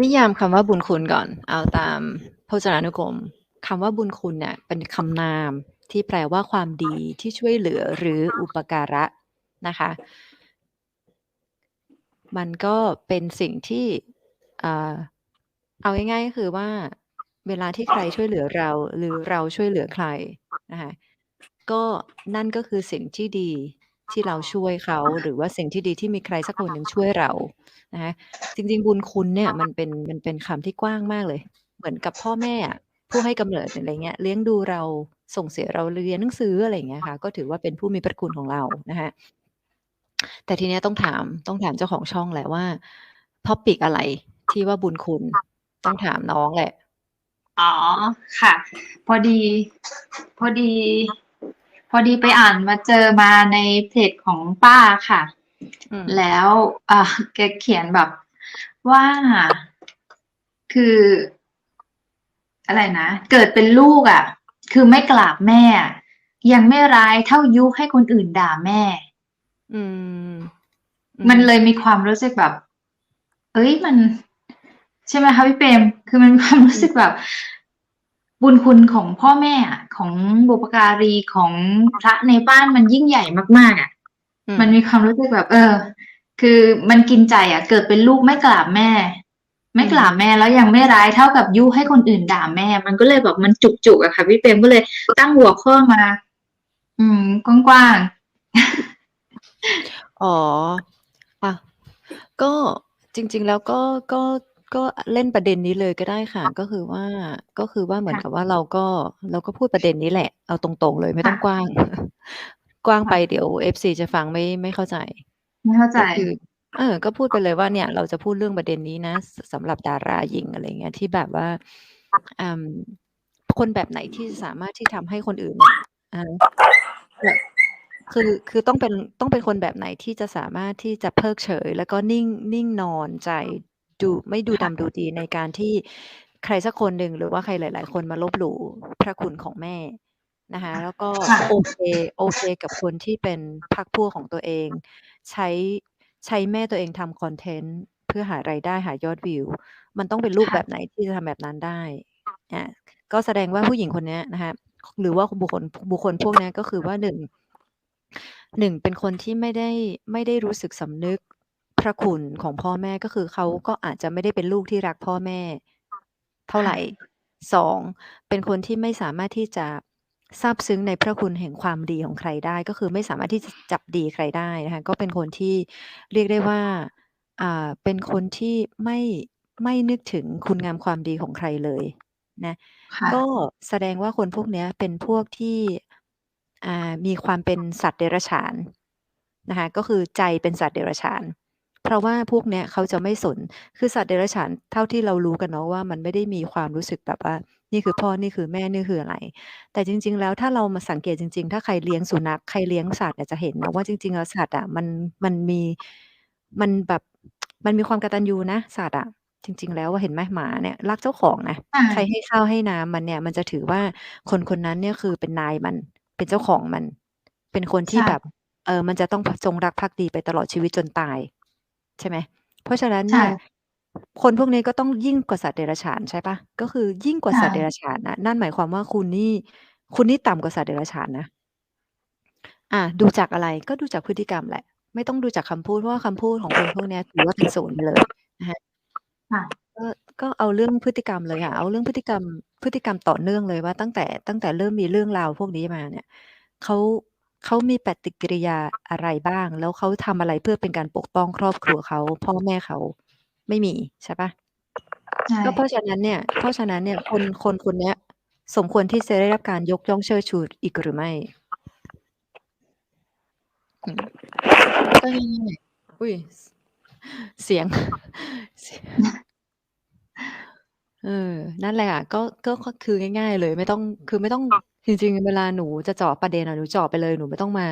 นิยามคำว่าบุญคุณก่อน เอาตามพจนานุกรมคำว่าบุญคุณเนี่ยเป็นคำนามที่แปลว่าความดีที่ช่วยเหลือหรืออุปการะนะคะ มันก็เป็นสิ่งที่อ่าเอาง่ายๆก็คือว่าเวลาที่ใครช่วยเหลือเรา หรือเราช่วยเหลือใครนะคะก็นั่นก็คือสิ่งที่ดี ที่เราช่วยเขา หรือว่าสิ่งที่ดีที่มีใครสักคนหนึ่งช่วยเรานะคะจริง ๆ บุญคุณเนี่ยมันเป็นมันเป็นคำที่กว้างมากเลย เหมือนกับพ่อแม่ผู้ให้กำเนิดอะไรเงี้ยเลี้ยงดูเราส่งเสียเราเรียนหนังสืออะไรเงี้ยค่ะ ก็ถือว่าเป็นผู้มีพระคุณของเรานะคะแต่ทีเนี้ยต้องถามต้องถามเจ้าของช่องแหละว่า topic อะไรที่ว่าบุญคุณต้องถามน้องแหละ อ๋อค่ะ พอดี พอดี พอดีไปอ่านมาเจอมาในเพจของป้าค่ะอืมแล้วอ่าแกเขียนแบบว่าคือ อะไรนะ เกิดเป็นลูกอะ คือไม่กราบแม่ ยังไม่ร้ายเท่ายุให้คนอื่นด่าแม่ อืม มันเลยมีความรู้สึกแบบ เอ้ยมัน ใช่ไหมคะพี่เปรมคือมันมีความรู้สึกแบบ บุญคุณของพ่อแม่อะของบุปการีของพระในบ้านมันยิ่งใหญ่มากๆอะอืมันมีความรู้สึกแบบ เออ คือมันกินใจอะ เกิดเป็นลูกไม่กราบแม่ ไม่กราบแม่แล้วยังไม่ร้ายเท่ากับยุให้คนอื่นด่าแม่ มันก็เลยแบบมันจุกจุกๆอะค่ะพี่เปรมก็เลยตั้งหัวข้อมา อืม กว้างอ๋ออะก็จริง ๆ แล้วก็ก็ ก็เล่นประเด็นนี้เลยก็ได้ค่ะ ก็คือว่า ก็คือว่าเหมือนกับว่าเราก็ เราก็พูดประเด็นนี้แหละ เอาตรง ๆ เลยไม่ต้องค่ะกว้าง กว้างค่ะไปเดี๋ยวเอฟซีจะฟังไม่ ไม่เข้าใจๆไม่เข้าใจ ก็คือ เออ ก็พูดไปเลยว่า เนี่ยเราจะพูดเรื่องประเด็นนี้นะ ส สำหรับดาราหญิง อะไรเงี้ย ที่แบบว่าอืมคนแบบไหนที่สามารถที่ทำให้คนอื่นเนี่ย อ่า แบบ คือ คือต้องเป็น ต้องเป็นคนแบบไหนที่จะสามารถที่จะเพิกเฉย แล้วก็นิ่ง นิ่งนอนใจ ดูไม่ดูค่ะดำดูดีในการที่ใครสักคนหนึ่งหรือว่าใครหลาย ๆ คนมาลบหลู่พระคุณของแม่นะคะแล้วก็ค่ะโอเคโอเคกับคนที่เป็นพรรคพวกของตัวเอง ใช้ใช้แม่ตัวเองทำคอนเทนต์เพื่อหารายได้หายอดวิว มันต้องเป็นรูปค่ะแบบไหนที่จะทำแบบนั้นได้อ่าก็แสดงว่าผู้หญิงคนเนี้ยนะคะหรือว่าบุคคลบุคคลพวกเนี้ยก็คือว่าหนึ่งหนึ่งเป็นคนที่ไม่ได้ไม่ได้รู้สึกสำนึก พระคุณของพ่อแม่ก็คือเขาก็อาจจะไม่ได้เป็นลูกที่รักพ่อแม่ เท่าไหร่สองเป็นคนที่ไม่สามารถที่จะซาบซึ้งในพระคุณแห่งความดีของใครได้ ก็คือไม่สามารถที่จะจับดีใครได้นะคะก็เป็นคนที่เรียกได้ว่าอ่าเป็นคนที่ไม่ไม่นึกถึงคุณงามความดีของใครเลยนะค่ะก็แสดงว่าคนพวกเนี้ยเป็นพวกที่อ่ามีความเป็นสัตว์เดรัจฉานนะคะก็คือใจเป็นสัตว์เดรัจฉาน เพราะว่าพวกเนี้ยเขาจะไม่สน คือสัตว์เดรัจฉานเท่าที่เรารู้กันเนาะว่ามันไม่ได้มีความรู้สึกแบบว่า นี่คือพ่อ นี่คือแม่ นี่คืออะไร แต่จริง ๆ แล้วถ้าเรามาสังเกตจริง ๆ ถ้าใครเลี้ยงสุนัข ใครเลี้ยงสัตว์อะจะเห็นนะว่าจริงๆแล้วสัตว์อะมัน มันมี มันแบบ มันมีความกตัญญูนะสัตว์อะจริง ๆ แล้วอะเห็นไหมหมาเนี่ยรักเจ้าของนะใช่ใครให้ข้าวให้น้ำมันเนี่ย มันจะถือว่าคนคนนั้นเนี่ยคือเป็นนายมัน เป็นเจ้าของมัน เป็นคนที่ใช่แบบ เออ มันจะต้องจงรักภักดีไปตลอดชีวิตจนตาย ใช่ไหม เพราะฉะนั้นใช่ เนี่ย คนพวกนี้ก็ต้องยิ่งกว่าสัตว์เดรัจฉานใช่ปะก็คือยิ่งกว่าใช่สัตว์เดรัจฉานนะนั่นหมายความว่าคุณนี่ คุณนี่ต่ำกว่าสัตว์เดรัจฉานนะอ่าดูจากอะไร ก็ดูจากพฤติกรรมแหละ ไม่ต้องดูจากคำพูด เพราะว่าคำพูดของคนพวกเนี้ยถือว่าเป็นศูนย์ไปเลยนะคะ ค่ะ ก็ ก็เอาเรื่องพฤติกรรมเลยค่ะ เอาเรื่องพฤติกรรม พฤติกรรมต่อเนื่องเลยว่า ตั้งแต่ ตั้งแต่เริ่มมีเรื่องราวพวกนี้มาเนี่ย เขา เขามีปฏิกิริยาอะไรบ้าง แล้วเขาทำอะไรเพื่อเป็นการปกป้องครอบครัวเขา พ่อแม่เขาไม่มีใช่ปะใช่ก็เพราะฉะนั้นเนี่ย เพราะฉะนั้นเนี่ยคนคนคนเนี้ย สมควรที่จะได้รับการยกย่องเชิดชูอีกหรือไม่อืมก็ง่ายๆอุ้ยเสียงเสียง เออ นั่นแหละค่ะก็ก็ก็คือง่าย ๆ เลย ไม่ต้อง คือไม่ต้อง จริง ๆ เวลาหนูจะเจาะประเด็นอะ หนูเจาะไปเลย หนูไม่ต้องมา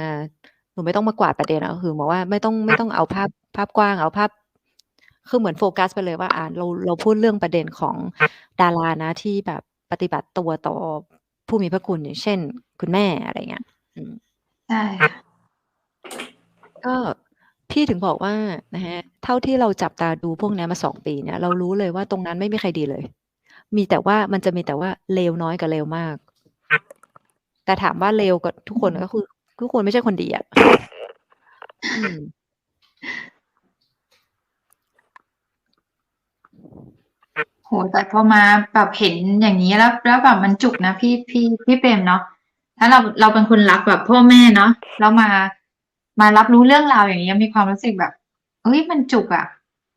หนูไม่ต้องมากวาดประเด็นอะ ก็คือหมายว่า ไม่ต้อง ไม่ต้องเอาภาพ ภาพกว้าง เอาภาพ คือเหมือนโฟกัสไปเลยว่า อ่า เรา เราพูดเรื่องประเด็นของดารานะที่แบบปฏิบัติตัวต่อผู้มีพระคุณ อย่างเช่น คุณแม่ อะไรเงี้ย อืม ใช่ค่ะ ก็ พี่ถึงบอกว่า นะคะ เท่าที่เราจับตาดูพวกเนี้ยมา 2 ปีเนี่ย เรารู้เลยว่าตรงนั้นไม่มีใครดีเลย มีแต่ว่า มันจะมีแต่ว่าเลวน้อยกับเลวมาก แต่ถามว่าเลวกับทุกคนก็คือ ทุกคนไม่ใช่คนดีอะอืมโอ้โฮแต่พอมาแบบเห็นอย่างงี้แล้ว แล้วแบบมันจุกนะพี่พี่พี่เปรมเนาะถ้าเราเราเป็นคนรักแบบพ่อแม่เนาะแล้วมามารับรู้เรื่องราวอย่างเงี้ยมีความรู้สึกแบบเฮ้ยมันจุกอะ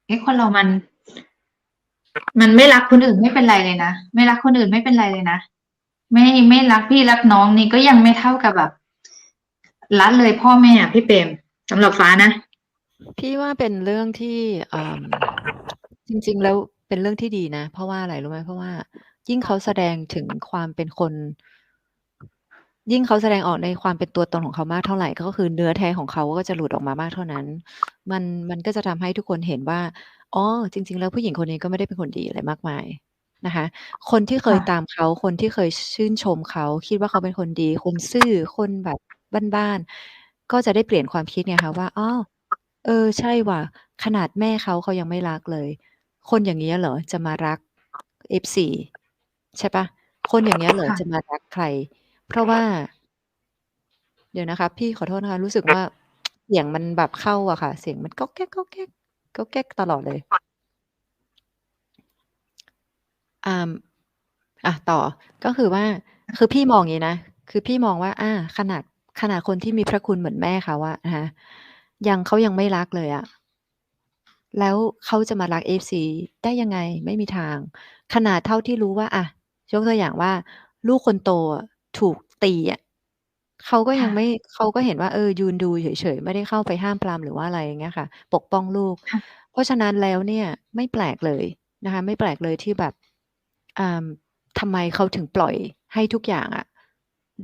เอ๊ะคนเรามัน มันไม่รักคนอื่นไม่เป็นไรเลยนะ ไม่รักคนอื่นไม่เป็นไรเลยนะ ไม่ไม่รักพี่รักน้องนี่ก็ยังไม่เท่ากับแบบละเลยพ่อแม่อะพี่เปรมสำหรับฟ้านะ พี่ว่าเป็นเรื่องที่อจริง ๆ แล้วเป็นเรื่องที่ดีนะ เพราะว่าอะไรรู้ไหม?เพราะว่า ยิ่งเขาแสดงถึงความเป็นคน ยิ่งเขาแสดงออกในความเป็นตัวตนของเขามากเท่าไหร่ ก็คือเนื้อแท้ของเขาก็จะหลุดออกมามากเท่านั้น มันมันก็จะทำให้ทุกคนเห็นว่าอ๋อจริง ๆ แล้วผู้หญิงคนนี้ก็ไม่ได้เป็นคนดีอะไรมากมาย นะคะ คนที่เคยค่ะตามเขา คนที่เคยชื่นชมเขา คิดว่าเขาเป็นคนดี คนซื่อ คนแบบบ้าน ๆ ก็จะได้เปลี่ยนความคิดไงคะว่า อ้อ เออ ใช่ว่ะ ขนาดแม่เขา เขายังไม่รักเลย คนอย่างเงี้ยเหรอจะมารัก F4 ใช่เปล่า?คนอย่างเงี้ยเหรอค่ะ จะมารักใคร เพราะว่า เดี๋ยวนะคะ พี่ขอโทษนะคะ รู้สึกว่า เสียงมันแบบเข้าอะค่ะ เสียงมัน ก๊อกแก๊ก ๆ ๆ ตลอดเลย อ่าอะต่อ ก็คือว่า คือพี่มองอย่างงี้นะ คือพี่มองว่า อา ขนาด ขนาดคนที่มีพระคุณเหมือนแม่เขาอะนะคะ ยัง เขายังไม่รักเลยอะ แล้วเขาจะมารัก F4 ได้ยังไง?ไม่มีทาง ขนาดเท่าที่รู้ว่า อะ ยกตัวอย่างว่า ลูกคนโตอะถูกตีอะ เขาก็ค่ยังะ ไม่ เขาก็เห็นว่า เออ ยืนดูเฉย ๆ ไม่ได้เข้าไปห้ามปราม หรือว่าอะไร อย่างเงี้ยค่ะ ปกป้องลูก ค่ะ เพราะฉะนั้นแล้วเนี่ย ไม่แปลกเลยนะคะ ไม่แปลกเลยที่แบบอ่า ทำไมเขาถึงปล่อยให้ทุกอย่างอะ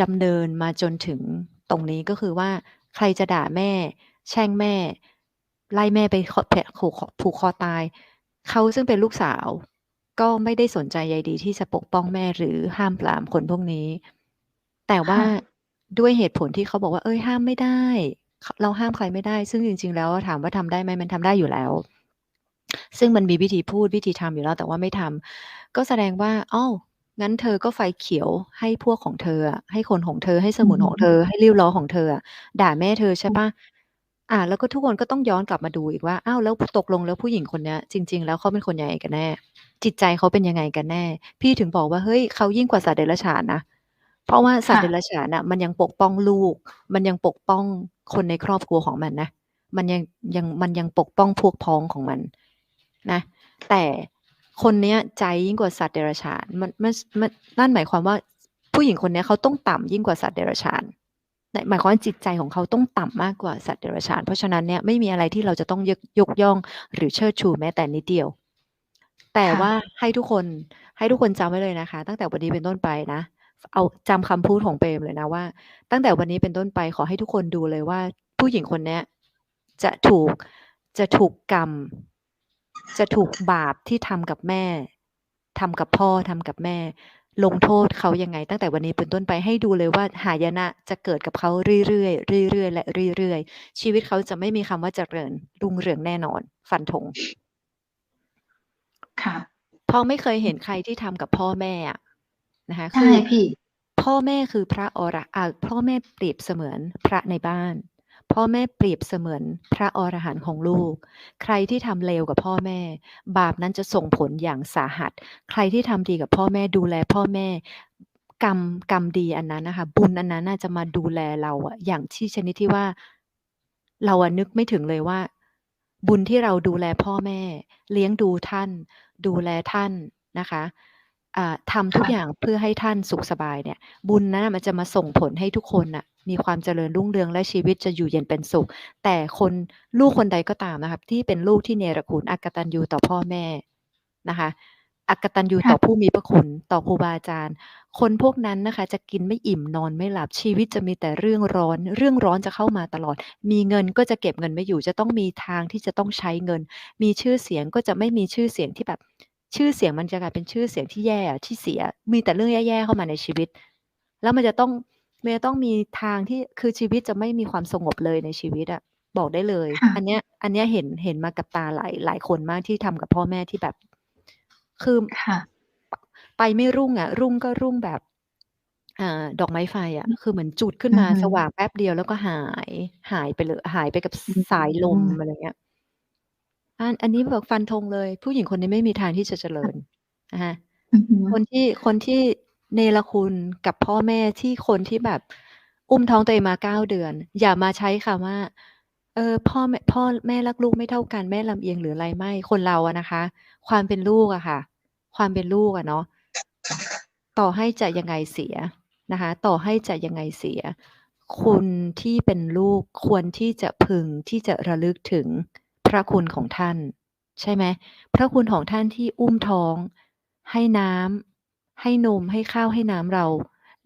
ดำเนินมาจนถึงตรงนี้ก็คือว่าใครจะด่าแม่ แช่งแม่ ไล่แม่ไปคอแผะผูกคอผูกคอตาย เขาซึ่งเป็นลูกสาว ก็ไม่ได้สนใจใยดีที่จะปกป้องแม่หรือห้ามปรามคนพวกนี้ แต่ว่าค่ะด้วยเหตุผลที่เขาบอกว่าเฮ้ยห้ามไม่ได้ขเราห้ามใครไม่ได้ ซึ่งจริง ๆ แล้วอะถามว่าทำได้ไหม?มันทำได้อยู่แล้ว ซึ่งมันมีวิธีพูดวิธีทำอยู่แล้วแต่ว่าไม่ทำก็แสดงว่าอ้าวงั้นเธอก็ไฟเขียวให้พวกของเธออะให้คนของเธอให้สอือมุนฮึของเธอ ให้ริ้วล้อของเธออะด่าแม่เธอใช่ค่ะเปล่า?อาแล้วก็ทุกคนก็ต้องย้อนกลับมาดูอีกว่าอ้าวแล้วพตกลงแล้วผู้หญิงคนเนี้ยจริง ๆ แล้วเขาเป็นคนยังไงกันแน่?จิตใจเขาเป็นยังไงกันแน่?พี่ถึงบอกว่าเฮ้ยเขายิ่งกว่าสัตว์เดรัจฉานนะเพราะว่าสัตค่ว์เดะรัจฉานน่ะ มันยังปกป้องลูก มันยังปกป้องคนในครอบครัวของมันนะมันยังยังมันยังปกป้องพวกพ้องของมัน นะแต่คนเนี้ยใจยิ่งกว่าสัตว์เดรัจฉานมันมันสมันนั่นหมายความว่าผู้หญิงคนเนี้ยเขาต้องต่ำยิ่งกว่าสัตว์เดรัจฉานนหมายความว่าจิตใจของเขาต้องต่ำมากกว่าสัตว์เดรัจฉาน เพราะฉะนั้นเนี่ยไม่มีอะไรที่เราจะต้องยกยกย่องหรือเชิดชูแม้แต่นิดเดียว แต่ค่ะว่าให้ทุกคนให้ทุกคนจำไว้เลยนะคะ ตั้งแต่วันนี้เป็นต้นไปนะ เอาจำคำพูดของเปรมเลยนะว่า ตั้งแต่วันนี้เป็นต้นไปขอให้ทุกคนดูเลยว่า ผู้หญิงคนเนี้ยจะถูกจะถูกกรรม จะถูกบาปที่ทำกับแม่ ทำกับพ่อทำกับแม่ ลงโทษเขายังไง ตั้งแต่วันนี้เป็นต้นไปให้ดูเลยว่าหายนะจะเกิดกับเขาเรื่อยๆเรื่อยๆและเรื่อยๆ ชีวิตเขาจะไม่มีคำว่าเจริญรุ่งเรืองแน่นอน ฟันธงค่ะเพราะไม่เคยเห็นใครที่ทำกับพ่อแม่อะนะคะใช่คือพี่ พ่อแม่คือพระอรอ่าพ่อแม่เปรียบเสมือนพระในบ้าน พ่อแม่เปรียบเสมือนพระอรหันต์ของลูก ใครที่ทำเลวกับพ่อแม่ บาปนั้นจะส่งผลอย่างสาหัส ใครที่ทำดีกับพ่อแม่ดูแลพ่อแม่กรรมกรรมดีอันนั้นนะคะ บุญอันนั้นน่ะจะมาดูแลเราอะอย่างที่ชนิดที่ว่า เราอะนึกไม่ถึงเลยว่า บุญที่เราดูแลพ่อแม่ เลี้ยงดูท่าน ดูแลท่านนะคะทำทุกอย่างเพื่อให้ท่านสุขสบายเนี่ย บุญนั้นมันจะมาส่งผลให้ทุกคนน่ะ มีความเจริญรุ่งเรืองและชีวิตจะอยู่เย็นเป็นสุข แต่คนลูกคนใดก็ตามนะคะที่เป็นลูกที่เนรคุณอกตัญญูต่อพ่อแม่นะคะอกตัญญูค่ต่ะอผู้มีพระคุณต่อครูบาอาจารย์ คนพวกนั้นนะคะ จะกินไม่อิ่มนอนไม่หลับชีวิตจะมีแต่เรื่องร้อน เรื่องร้อนจะเข้ามาตลอด มีเงินก็จะเก็บเงินไม่อยู่ จะต้องมีทางที่จะต้องใช้เงิน มีชื่อเสียงก็จะไม่มีชื่อเสียงที่แบบ ชื่อเสียงมันจะกลายเป็นชื่อเสียงที่แย่อะที่เสีย มีแต่เรื่องแย่ๆเข้ามาในชีวิต แล้วมันจะต้อง มันจะต้องมีทางที่คือชีวิตจะไม่มีความสงบเลยในชีวิตอะบอกได้เลยค่ะอันเนี้ย อันเนี้ยเห็นเห็นมากับตาหลายหลายคนมากที่ทำกับพ่อแม่ที่แบบ คือค่ะไปไม่รุ่งอะรุ่งก็รุ่งแบบอ่าดอกไม้ไฟอะคือเหมือนจุดขึ้นอืมาอฮึสว่างแป๊บเดียวแล้วก็หาย หายไปเลยหายไปกับอืมสายลมอะไรเงี้ยอันอันนี้แบบฟันธงเลย ผู้หญิงคนนี้ไม่มีทางที่จะเจริค่ะญนะคะอือฮึคนที่คนที่ เนรคุณกับพ่อแม่ที่คนที่แบบ อุ้มท้องตัวเองมา9เดือน อย่ามาใช้คำว่าเออพ่อแม่พ่อแม่รักลูกไม่เท่ากันแม่ลำเอียงหรืออะไรไม่คนเราอะนะคะ ความเป็นลูกอะค่ะ ความเป็นลูกอะเนาะต่อให้จะยังไงเสียนะคะ ต่อให้จะยังไงเสีย คุณที่เป็นลูกควรที่จะพึงที่จะระลึกถึงพระคุณของท่าน ใช่ไหมพระคุณของท่านที่อุ้มท้อง ให้น้ำ ให้นมให้ข้าวให้น้ำเรา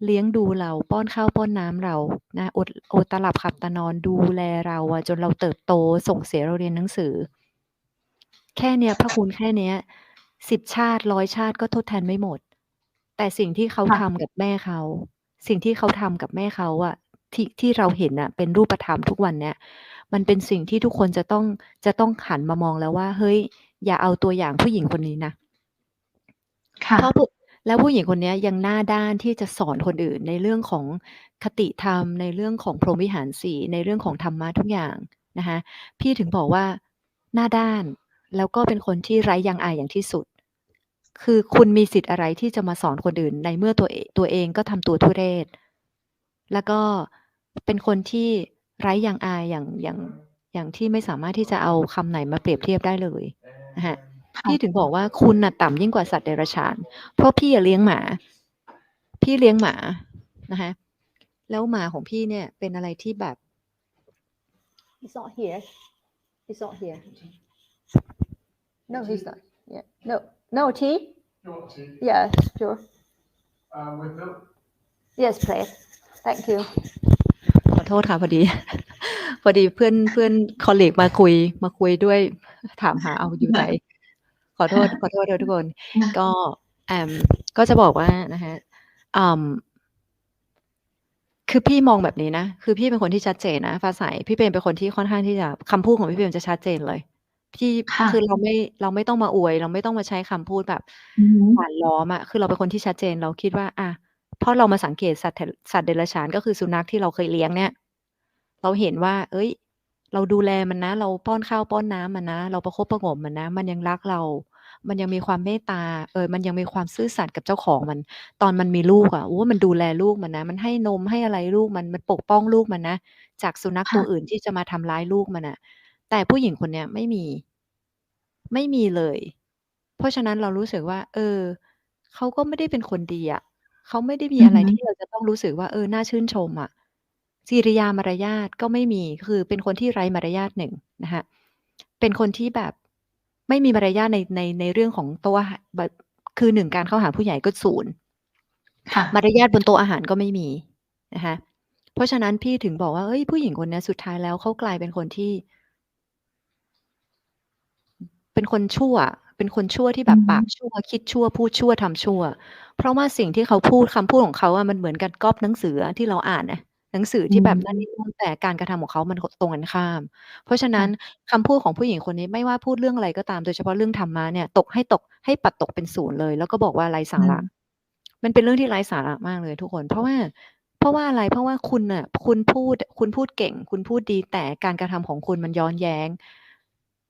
เลี้ยงดูเราป้อนข้าวป้อนน้ำเรานะอดอดตาหลับขับตานอนดูแลเราอะจนเราเติบโตส่งเสียเราเรียนหนังสือ แค่เนี้ยพระคุณแค่เนี้ย10ชาติ100ชาติก็ทดแทนไม่หมด แต่สิ่งที่เขาค่ะ ทำกับแม่เขา สิ่งที่เขาทำกับแม่เขาอะที่ที่เราเห็นน่ะเป็นรูปธรรมทุกวันเนี้ยมันเป็นสิ่งที่ทุกคนจะต้องจะต้องหันมามองแล้วว่า เฮ้ย อย่าเอาตัวอย่างผู้หญิงคนนี้นะ ค่ะ เพราะผู้ แล้วผู้หญิงคนนี้ยังหน้าด้านที่จะสอนคนอื่นในเรื่องของคติธรรม ในเรื่องของพรหมวิหาร4ในเรื่องของธรรมะทุกอย่างนะคะพี่ถึงบอกว่าหน้าด้านแล้วก็เป็นคนที่ไร้ยางอายอย่างที่สุด คือคุณมีสิทธิ์อะไรที่จะมาสอนคนอื่น ในเมื่อตัวเอตัวเองก็ทำตัวทุเรศ แล้วก็เป็นคนที่ไร้ยางอายอย่างอย่างอย่างที่ไม่สามารถที่จะเอาคำไหนมาเปรียบเทียบได้เลยนะคะค่ะ พี่ถึงบอกว่าคุณน่ะต่ำยิ่งกว่าสัตว์เดรัจฉาน เพราะพี่อะเลี้ยงหมา พี่เลี้ยงหมานะคะแล้วหมาของพี่เนี่ย เป็นอะไรที่แบบ He's not here. He's not here. No, he's not. Yeah. No. No tea. You want tea? Yeah, sure. Um, with milk? Yes, please. Thank you. ขอโทษค่ะพอดีพอดีเพื่อนเพื่อนคอลเลกมาคุยมาคุยด้วยถามหาเอาอยู่ไหน ขอโทษ ขอโทษด้วยทุกคน ก็แอมก็จะบอกว่านะคะอ่าคือพี่มองแบบนี้นะ คือพี่เป็นคนที่ชัดเจนนะฟ้าใส พี่เปรมเป็นคนที่ค่อนข้างที่จะคำพูดของพี่เปรมจะชัดเจนเลย พี่ค่ะคือเราไม่เราไม่ต้องมาอวย เราไม่ต้องมาใช้คำพูดแบบอือฮึหวานล้อมอะคือเราเป็นคนที่ชัดเจนเราคิดว่าอะเพราะเรามาสังเกตสัตว์เถสัตว์เดรัจฉานก็คือสุนัขที่เราเคยเลี้ยงเนี่ย เราเห็นว่าเฮ้ย เราดูแลมันนะ เราป้อนข้าวป้อนน้ำมันนะ เราประคบประหงมมันนะ มันยังรักเรา มันยังมีความเมตตาเออมันยังมีความซื่อสัตย์กับเจ้าของมัน ตอนมันมีลูกอะโอ้มันดูแลลูกมันนะ มันให้นมให้อะไรลูกมันมันปกป้องลูกมันนะ จากสุนัขค่ะตัวอื่นที่จะมาทำร้ายลูกมันน่ะ แต่ผู้หญิงคนเนี้ยไม่มี ไม่มีเลย เพราะฉะนั้นเรารู้สึกว่า เออเขาก็ไม่ได้เป็นคนดีอะเขาไม่ได้มีอืออะไรฮึที่เราจะต้องรู้สึกว่าเออน่าชื่นชมอะกิริยามารยาทก็ไม่มีคือเป็นคนที่ไร้มารยาท1นะคะเป็นคนที่แบบ ไม่มีมารยาทในในในเรื่องของโต๊ะอาหาแบบคือ1การเข้าหาผู้ใหญ่ก็0ค่ะมารยาทบนโต๊ะอาหารก็ไม่มีนะคะเพราะฉะนั้นพี่ถึงบอกว่าเฮ้ยผู้หญิงคนเนี้ยสุดท้ายแล้วเขากลายเป็นคนที่ เป็นคนชั่ว เป็นคนชั่วที่แบอืบอฮึปากชั่ว คิดชั่ว พูดชั่วทำชั่ว เพราะว่าสิ่งที่เขาพูดคำพูดของเขาอะมันเหมือนกันก๊อบหนังสืออะที่เราอ่านน่ะ หนังสืออืที่แบบมนั่นนี่นู่นแต่การกระทำของเขามันคตรงกันข้าม เพราะฉะนั้ค่ะนคำพูดของผู้หญิงคนนี้ไม่ว่าพูดเรื่องอะไรก็ตามโดยเฉพาะเรื่องธรรมะเนี่ยตกให้ตกให้ปัดตกเป็น0เลย แล้วก็บอกว่าไร้สาอืระมมันเป็นเรื่องที่ไร้สาระมากเลยทุกคน เพราะว่าเพราะว่าอะไรเพราะว่าคุณน่ะ คุณพูดคุณพูดเก่ง คุณพูดดีแต่การกระทำของคุณมันย้อนแย้ง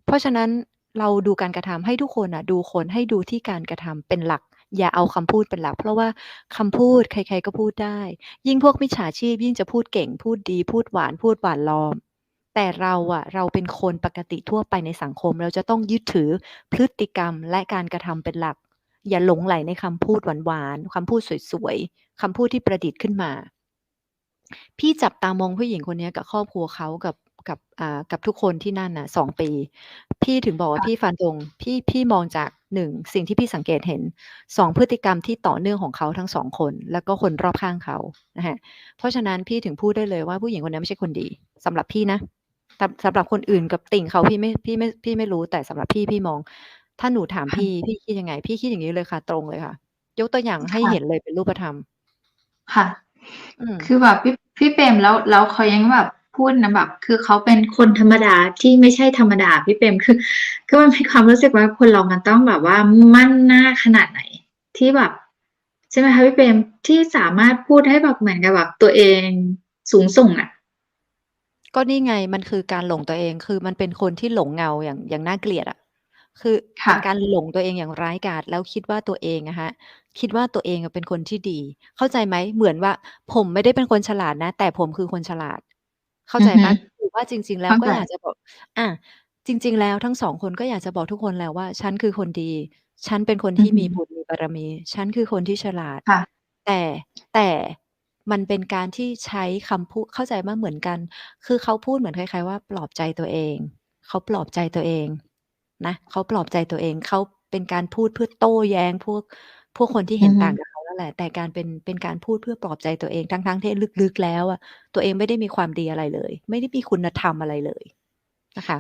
เพราะฉะนั้นเราดูการกระทำให้ทุกคนน่ะ ดูคนให้ดูที่การกระทำเป็นหลัก อย่าเอาคำพูดเป็นหลัก เพราะว่าคำพูดใคร ๆก็พูดได้ ยิ่งพวกมิจฉาชีพยิ่งจะพูดเก่งพูดดี พูดหวานพูดหวานล้อม แต่เราอะเราเป็นคนปกติทั่วไปในสังคม เราจะต้องยึดถือพฤติกรรมและการกระทำเป็นหลัก อย่าหลงใหลในคำพูดหวานๆคำพูดสวยๆคำพูดที่ประดิษฐ์ขึ้นมา พี่จับตามองผู้หญิงคนนี้กับครอบครัวเขากับ กับอ่ากับทุกคนที่นั่นน่ะ2ปี พี่ถึงบอกว่าค่ะพี่ฟันธงพี่พี่มองจาก1สิ่งที่พี่สังเกตเห็น2พฤติกรรมที่ต่อเนื่องของเขาทั้ง2คน แล้วก็คนรอบข้างเขานะคะเพราะฉะนั้นพี่ถึงพูดได้เลยว่าผู้หญิงคนเนี้ยไม่ใช่คนดีสำหรับพี่นะสำสำหรับคนอื่นกับติ่งเขาพี่ไม่พี่ไม่พี่ไม่รู้แต่สำหรับพี่พี่มอง ถ้าหนูถามค่ะพี่พี่คิดยังไง พี่คิดอย่างงี้เลยค่ะ ตรงเลยค่ะ ยกตัวอย่างให้ค่ะเห็นเลยเป็นรูปธรรม ค่ะอืมคือแบบพี่พี่เปรมแล้วแล้วเขายังแบบ พูดนะแบบคือเขาเป็นคนธรรมดาที่ไม่ใช่ธรรมดาพี่เปรมคือคือมันมีความรู้สึกว่าคนเรามันต้องแบบว่ามั่นหน้าขนาดไหน ที่แบบใช่ไหมคะพี่เปรมที่สามารถพูดให้แบบเหมือนกับแบบตัวเองสูงส่งอะก็นี่ไงมันคือการหลงตัวเอง คือมันเป็นคนที่หลงเงาอย่างอย่างน่าเกลียดอะคือค่ะ เป็นการหลงตัวเองอย่างร้ายกาจแล้วคิดว่าตัวเองอะฮะคิดว่าตัวเองอะเป็นคนที่ดี เข้าใจไหมเหมือนว่าผมไม่ได้เป็นคนฉลาดนะ แต่ผมคือคนฉลาด เข้าใจไหมอือฮึหรือว่าจริง ๆ แล้วเข้าก็ใจ อยากจะบอกอะจริง ๆ แล้วทั้งสองคนก็อยากจะบอกทุกคนแล้วว่า ฉันคือคนดี ฉันเป็นคนอืที่อฮึ มีบุญมีบารมี ฉันคือคนที่ฉลาด ค่ะ แต่ แต่มันเป็นการที่ใช้คำพูด เข้าใจว่า เหมือนกัน คือเขาพูดเหมือนคล้าย ๆ ว่า ปลอบใจตัวเอง เขาปลอบใจตัวเองนะ เขาปลอบใจตัวเอง เขาเป็นการพูดเพื่อโต้แย้งพวก พวกคนที่อืเห็อนฮึต่างกับเขานั่น แหละ แต่การเป็นเป็นการพูดเพื่อปลอบใจตัวเองทั้งๆที่ลึกๆแล้วอะตัวเองไม่ได้มีความดีอะไรเลย ไม่ได้มีคุณธรรมอะไรเลยนะคะ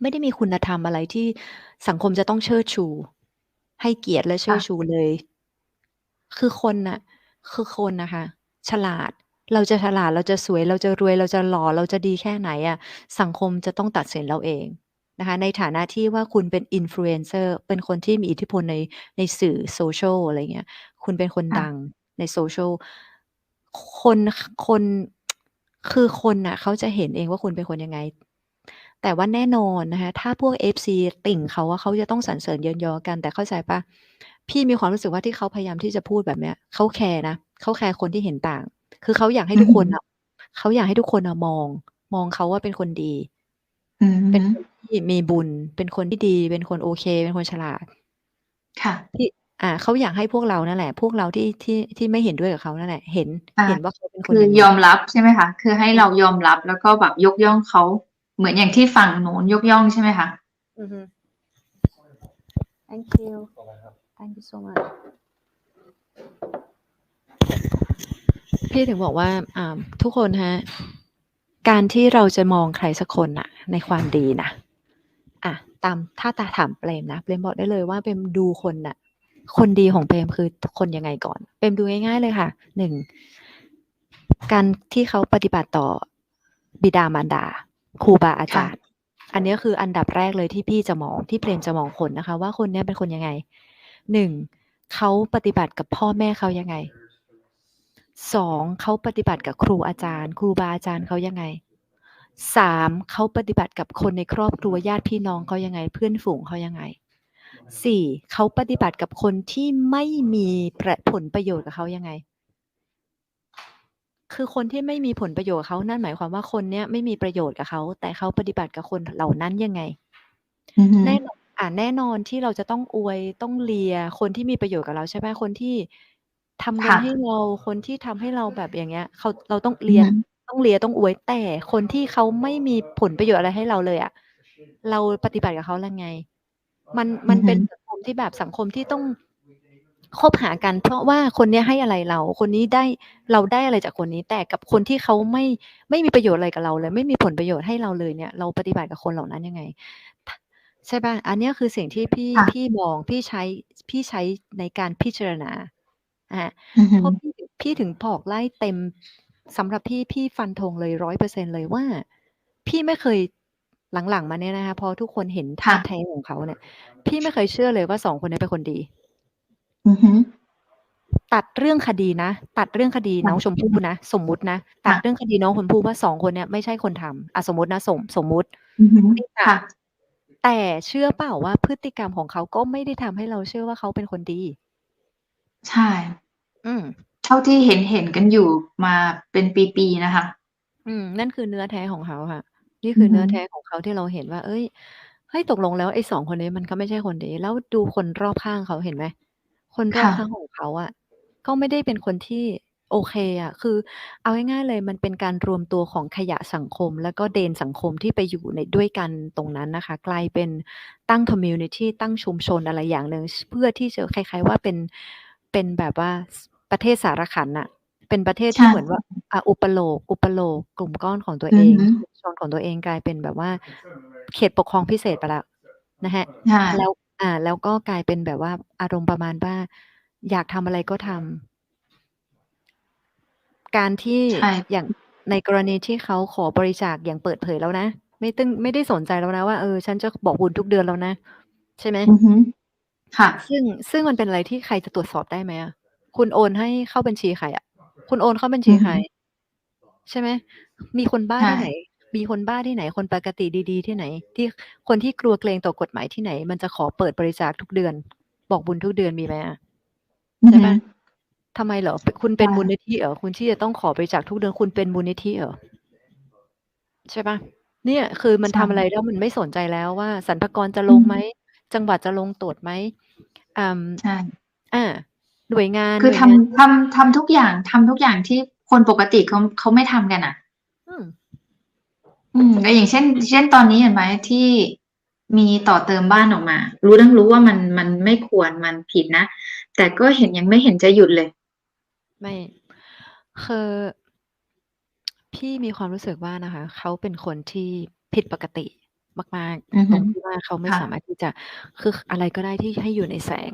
ไม่ได้มีคุณธรรมอะไรที่สังคมจะต้องเชิดชู ให้เกียรติและเชิค่ะดชูเลย คือคนน่ะ คือคนนะคะ ฉลาดเราจะฉลาดเราจะสวยเราจะรวยเราจะหล่อเราจะดีแค่ไหนอะสังคมจะต้องตัดสินเราเอง นะคะในฐานะที่ว่าคุณเป็น Influencer เป็นคนที่มีอิทธิพลในในสื่อ Social อะไรเงี้ย คุณเป็นคนค่ะ ดังใน Social คนคคน คือคนน่ะ เขาจะเห็นเองว่าคุณเป็นคนยังไง แต่ว่าแน่นอนนะคะ ถ้าพวก FC ติ่งเขาอะเขาจะต้องสรรเสริญเยินยอกัน แต่เข้าใจเปล่าพี่มีความรู้สึกว่าที่เขาพยายามที่จะพูดแบบเนี้ยเขาแคร์นะเขาแคร์คนที่เห็นต่าง คือเขาอยากให้อืทุอกคฮึนน่ะเขาอยากให้ทุกคนน่ะมอง มองเขาว่าเป็นคนดีอือ เป็ฮึนคนที่มีบุญ เป็นคนที่ดี เป็นคนโอเค เป็นคนฉลาด ค่ะ ที่ อ่าเขาอยากให้พวกเรานั่นแหละ พวกเราที่ที่ที่ไม่เห็นด้วยกับเขานั่นแหละ เห็นอาเห็นว่าเขาเป็นคคืนอยังไงยอมรับใช่ไหมคะ คือให้อืเรามยอมรับแล้วก็แบบยกย่องเขา เหมือนอย่างที่ฝั่งนู้นยกย่องใช่ไหมคะ?อือฮึ Thank you Thank you so much พี่ถึงบอกว่า อ่า ทุกคนคะ การที่เราจะมองใครสักคนน่ะในความดีนะอะตามถ้าตาถามเปรมนะเปรมบอกได้เลยว่าเปรมดูคนน่ะ คนดีของเปรมคือคนยังไงก่อนเปรมดูง่ายๆเลยค่ะ1การที่เขาปฏิบัติต่อบิดามารดาครูบาอาค่ะจารย์ อันเนี้ยคืออันดับแรกเลยที่พี่จะมองที่เปรมจะมองคนนะคะ ว่าคนเนี้ยเป็นคนยังไง1เขาปฏิบัติกับพ่อแม่เขายังไง 2เขาปฏิบัติกับครูอาจารย์ ครูบาอาจารย์เขายังไง3เขาปฏิบัติกับคนในครอบครัวญาติพี่น้องเขายังไง เพื่อนฝูงเขายังไง4เขาปฏิบัติกับคนที่ไม่มีประผลประโยชน์กับเขายังไง คือคนที่ไม่มีผลประโยชน์กับเขานั่นหมายความว่าคนเนี้ยไม่มีประโยชน์กับเขา แต่เขาปฏิบัติกับคนเหล่านั้นยังไงอือฮึแน่นอนอ่าแน่นอนที่เราจะต้องอวยต้องเลียร์คนที่มีประโยชน์กับเราใช่ไหมคนที่ ทำเงิค่นะให้เรา คนที่ทำให้เราแบบ อย่างเงี้ย เขา เราต้องอืเลีอยร์ฮึต้องเลียร์ต้องอวย แต่คนที่เขาไม่มีผลประโยชน์อะไรให้เราเลยอะ เราปฏิบัติกับเขายังไง มันอืมันอเป็ฮึนสังคมที่แบบ สังคมที่ต้อง คบหากัน เพราะว่าคนเนี้ยให้อะไรเรา คนนี้ได้ เราได้อะไรจากคนนี้ แต่กับคนที่เขาไม่ ไม่มีประโยชน์อะไรกับเราเลย ไม่มีผลประโยชน์ให้เราเลยเนี่ย เราปฏิบัติกับคนเหล่านั้นยังไง ท ใช่เปล่า อันเนี้ยคือสิ่งที่พี่ ค่ะ พี่มอง พี่ใช้ พี่ใช้ในการพิจารณา อาอือฮึเพราะพี่ถึงพี่ถึงบอกไล่เต็มสำหรับพี่พี่ฟันธงเลย100%เลยว่า พี่ไม่เคยหลังๆมาเนี่ยนะคะพอทุกคนเห็นค่ะธาตุแท้ของเขาเนี่ย พี่ไม่เคยเชื่อเลยว่า2คนเนี้ยเป็นคนดีอือฮึตัดเรื่องคดีนะตัดเรื่องคดีค่น้ะองชมพู่นะสมมุตินะคตั่ดะเรื่องคดีน้องชมพู่ว่า2คนเนี้ยไม่ใช่คนทำอะสมมุตินะสมสมมุติอือฮึพี่ตัค่ะดแต่เชื่อเปล่าว่าพฤติกรรมของเขาก็ไม่ได้ทำให้เราเชื่อว่าเขาเป็นคนดี ใช่ อืม เท่าที่เห็นๆกันอยู่มาเป็นปี ๆ นะคะ อืม นั่นคือเนื้อแท้ของเขาค่ะ นี่อืคืออฮึเนื้อแท้ของเขาที่เราเห็นว่า เฮ้ย เฮ้ย ตกลงแล้วไอ้ 2 คนนี้มันก็ไม่ใช่คนดี แล้วดูคนรอบข้างเขา เห็นไหม คนรคอบ่ะ ข้างของเขาอะ ก็ไม่ได้เป็นคนที่โอเคอะ คือเอาง่าย ๆ เลย มันเป็นการรวมตัวของขยะสังคม แล้วก็เดนสังคมที่ไปอยู่ใน ด้วยกันตรงนั้นนะคะ กลายเป็นตั้ง คอมมิวนิตี ตั้งชุมชนอะไรอย่างหนึ่ง ช เพื่อที่จะคล้าย ๆ ว่าเป็น เป็นแบบว่าสประเทศสารขันน่ะเป็นประเทศใชที่่เหมือนว่าอ่าอุปโลก อุปโลก กลุ่มก้อนของตัวอืเอองฮึชุมชนของตัวเองกลายเป็นแบบว่า เขตปกครองพิเศษไปแล้วนะคะใช่แล้วอ่า แล้วก็กลายเป็นแบบว่าอารมณ์ประมาณว่า อยากทำอะไรก็ทำการที่ใช่อย่างในกรณีที่เขาขอบริจาคอย่างเปิดเผยแล้วนะไม่ตึงไม่ได้สนใจแล้วนะว่าเออฉันจะบอกบุญทุกเดือนแล้วนะ ใช่ไหมอือฮึ ค่ะ ซึ่ง ซึ่งมันเป็นอะไรที่ใครจะตรวจสอบได้ไหมอะ คุณโอนให้เข้าบัญชีใครอะ คุณโอนเข้าบัญชีอือฮึใครใช่ไหม มีคนบ้าใช่ ที่ไหน มีคนบ้าที่ไหน คนปกติดี ๆ ที่ไหน ที่ คนที่กลัวเกรงต่อกฎหมายที่ไหน มันจะขอเปิดบริจาคทุกเดือน บอกบุญทุกเดือนมีไหมอะ อือใช่ฮึปะทำไมเหรอคุณเป็นใช่มูลนิธิเหรอ คุณที่จะต้องขอบริจาคทุกเดือน คุณเป็นมูลนิธิเหรอ ใช่ปะเนี่ย คือมันใช่ทำอะไรแล้วมันไม่สนใจแล้วว่า สรรพากรจะลอืงอไหม จังหวัดจะลงตรวจไหมอ่าใช่อาหน่วยงาน คือหน่วยทำงานทำทำทุกอย่างทำทุกอย่างที่คนปกติเขาเขาไม่ทำกันอะ อืมอืมก็อย่างเช่น เช่นตอนนี้เห็นไหมที่มีต่อเติมบ้านออกมา รู้ทั้งรู้ว่ามันมันไม่ควรมันผิดนะ แต่ก็เห็นยังไม่เห็นจะหยุดเลย ไม่คือพี่มีความรู้สึกว่านะคะ เขาเป็นคนที่ผิดปกติ มากอือๆตฮึรงที่ว่าเขาไม่ค่ะสามารถที่จะคืออะไรก็ได้ที่ให้อยู่ในแสง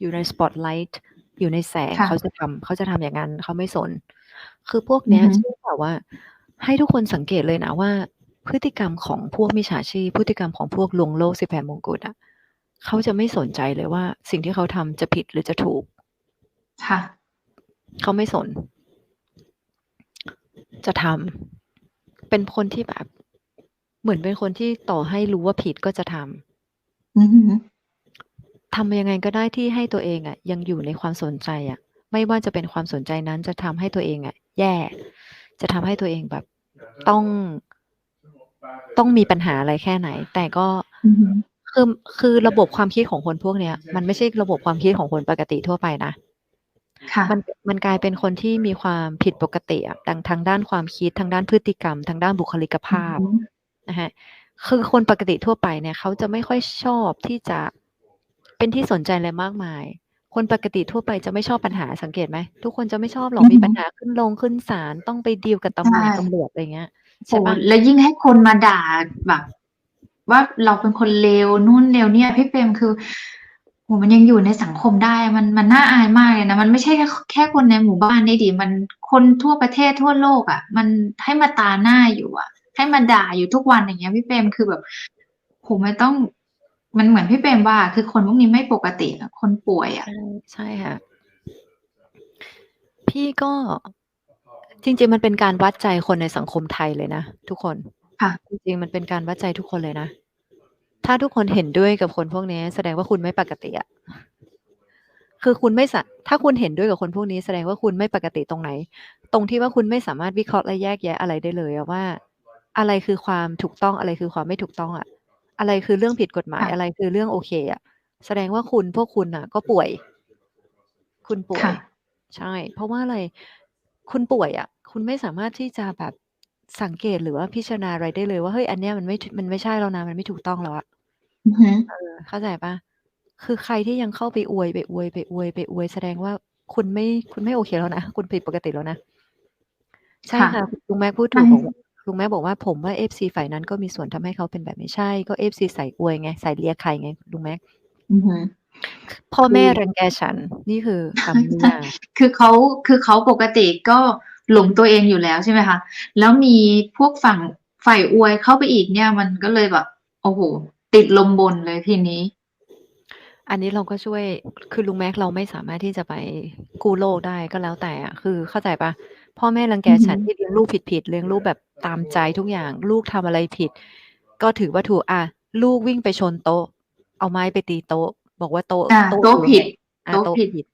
อยู่ใน spotlight อยู่ในแสงค่ะเขาจะทำเขาจะทำอย่างงั้นเขาไม่สน คือพวกอืเนี้อยฮึเชื่อเปล่าว่า ให้ทุกคนสังเกตเลยนะว่า พฤติกรรมของพวกมิจฉาชีพพฤติกรรมของพวกลวงโลก18มงกุฎอะเขาจะไม่สนใจเลยว่า สิ่งที่เขาทำจะผิดหรือจะถูก ค่ะ เขาไม่สน จะทำเป็นคนที่แบบ เหมือนเป็นคนที่ต่อให้รู้ว่าผิดก็จะทำอือฮึทำยังไงก็ได้ที่ให้ตัวเองอะยังอยู่ในความสนใจอะไม่ว่าจะเป็นความสนใจนั้นจะทำให้ตัวเองอะแย่ จะทำให้ตัวเองแบบ ต้องต้องมีปัญหาอะไรแค่ไหน แต่ก็อือฮึคือคือระบบความคิดของคนพวกเนี้ย มันไม่ใช่ระบบความคิดของคนปกติทั่วไปนะค่ะมันมันกลายเป็นคนที่มีความผิดปกติอะดังทางด้านความคิดทางด้านพฤติกรรม ทางด้านบุคลิกอือภาพฮึ นะคะคือคนปกติทั่วไปเนี่ยเขาจะไม่ค่อยชอบที่จะเป็นที่สนใจอะไรมากมาย คนปกติทั่วไปจะไม่ชอบปัญหาสังเกตไหม ทุกคนจะไม่ชอบหรออืกอมีฮึปัญหาขึ้นลงขึ้นศาลต้องไปดีลกับใชตำรวจ่ตำรวจอะไรเงี้ยโอ้ใช่โฮเปล่า?แล้วยิ่งให้คนมาด่าแบบว่าเราเป็นคนเลวนู่นเลวเนี่ยพี่เปรมคือโอ้โฮมันยังอยู่ในสังคมได้มันมันน่าอายมากเลยนะมันไม่ใช่แค่แค่คนในหมู่บ้านนี่ดิมันคนทั่วประเทศทั่วโลกอะมันให้มาตราหน้าอยู่อะ ให้มาด่าอยู่ทุกวันอย่างเงี้ยพี่เปรมคือแบบโอ้โฮมันต้องมันเหมือนพี่เปรมว่า คือคนพวกนี้ไม่ปกติอะคนป่วยอะใช่ใช่ค่ะ พี่ก็จริง ๆ มันเป็นการวัดใจคนในสังคมไทยเลยนะทุกคนค่ะจริงๆมันเป็นการวัดใจทุกคนเลยนะถ้าทุกคนเห็นด้วยกับคนพวกนี้ แสดงว่าคุณไม่ปกติอะคือคุณไม่สะถ้าคุณเห็นด้วยกับคนพวกนี้แสดงว่าคุณไม่ปกติตรงไหน ตรงที่ว่าคุณไม่สามารถวิเคราะห์และแยกแยะอะไรได้เลยอะว่า อะไรคือความถูกต้องอะไรคือความไม่ถูกต้องอะอะไรคือเรื่องผิดกฎหมาค่ยะอะไรคือเรื่องโอเคอะแสดงว่าคุณพวกคุณน่ะ ก็ป่วย คุณป่วค่ะยใช่ เพราะว่าอะไรคุณป่วยอะคุณไม่สามารถที่จะแบบสังเกตหรือว่าพิจารณาอะไรได้เลยว่าเฮ้ยอันเนี้ยมันไม่ถมันไม่ใช่แล้วนะมันไม่ถูกต้องแล้วอะอือฮึเออเข้าใจเปล่า?คือใครที่ยังเข้าไปอวยไปอวยไปอวยไปอวย แสดงว่าคุณไม่คุณไม่โอเคแล้วนะคุณผิดปกติแล้วนะใช่ค่ะค่ะลุงแม็กพูดใช่ถูกบอกว่า ลุงแม็กบอกว่า"ผมว่า FC ฝ่ายนั้นก็มีส่วนทำให้เขาเป็นแบบนี้"ใช่ ก็ FC สายอวยไงสายเลียไข่ไงลุงแม็กอือฮึพ่อคืแม่อรังแกฉัน นี่คือคำนิยามคือเขาคือเขาปกติก็หลงตัวเองอยู่แล้วใช่ไหมคะ แล้วมีพวกฝั่งฝ่ายอวยเข้าไปอีกเนี่ย มันก็เลยแบบโอ้โฮติดลมบนเลยทีนี้ อันนี้เราก็ช่วยคือลุงแม็กเราไม่สามารถที่จะไปกู้โลกได้ก็แล้วแต่อะคือเข้าใจเปล่า? พ่อแม่รังแกอือฮึฉันที่เลี้ยงลูกผิดๆเลี้ยงลูกแบบตามใจทุกอย่าง ลูกทำอะไรผิด ก็ถือว่าถูกอาลูกวิ่งไปชนโต๊ะ เอาไม้ไปตีโต๊ะ บอกว่าโต๊ะอาโต๊ะโต๊ะอยู่ผิไงดอาโต๊ะโต๊ะผิดผิด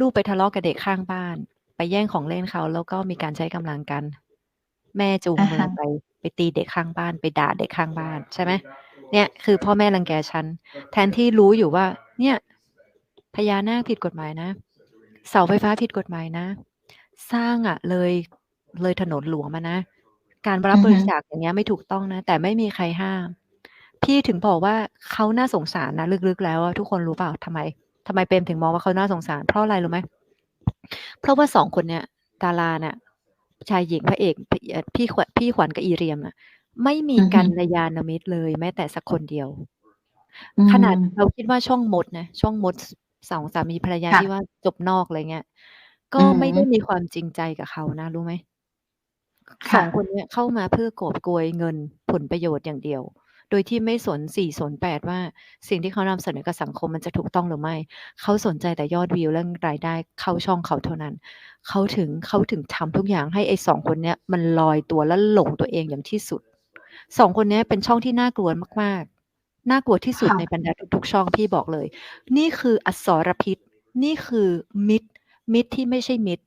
ลูกไปทะเลาะกับเด็กข้างบ้าน ไปแย่งของเล่นเขาแล้วก็มีการใช้กำลังกัน แม่จูงอะมืฮอะไปไปตีเด็กข้างบ้าน ไปด่าเด็กข้างบ้านใช่ไหมเนี่ยคือพ่อแม่รังแกฉันแทนที่รู้อยู่ว่า เนี่ยพญานาคผิดกฎหมายนะ เสาไฟฟ้าผิดกฎหมายนะ สร้างอะเลย เลยถนนหลวงมานะ การรัอืบอบฮึริจาคอย่างเงี้ยไม่ถูกต้องนะ แต่ไม่มีใครห้าม พี่ถึงบอกว่าเขาน่าสงสารนะ ลึก ๆ แล้วอะ ทุกคนรู้เปล่า ทำไม?ทำไมเปรมถึงมองว่าเขาน่าสงสาร เพราะอะไรรู้ไหม?เพราะว่า 2 คนเนี้ยดาราน่ะชายหญิง พระเอก พ เอ่อ พี่ ขวัญ พี่ขวัญกับอีเรียมน่ะไม่มีอือกัฮึ ลยาณมิตรเลยแม้แต่สักคนเดียว อืขนาดม เราคิดว่าช่องมดนะ ช่องมด ส 2 สามีภรรยา ค่ะที่ว่าจบนอก อะไรเงี้ย ก็อือไม่ฮึได้มีความจริงใจกับเขานะ รู้ไหม?สอค่ะงคนเนี้ยเข้ามาเพื่อกอบโกยเงิน ผลประโยชน์อย่างเดียว โดยที่ไม่สน 4 สน 8 ว่า สิ่งที่เขานำเสนอกับสังคมมันจะถูกต้องหรือไม่ เขาสนใจแต่ยอดวิวและรายได้เข้าช่องเขาเท่านั้น เขาถึง เขาถึงทำทุกอย่างให้ไอ้ 2 คนเนี้ย มันลอยตัว และหลงตัวเองอย่างที่สุด 2 คนเนี้ยเป็นช่องที่น่ากลัวมาก ๆ น่ากลัวที่สุดค่ะ ในบรรดาทุก ๆ ช่อง พี่บอกเลย นี่คืออสรพิษ นี่คือมิตร มิตรที่ไม่ใช่มิตร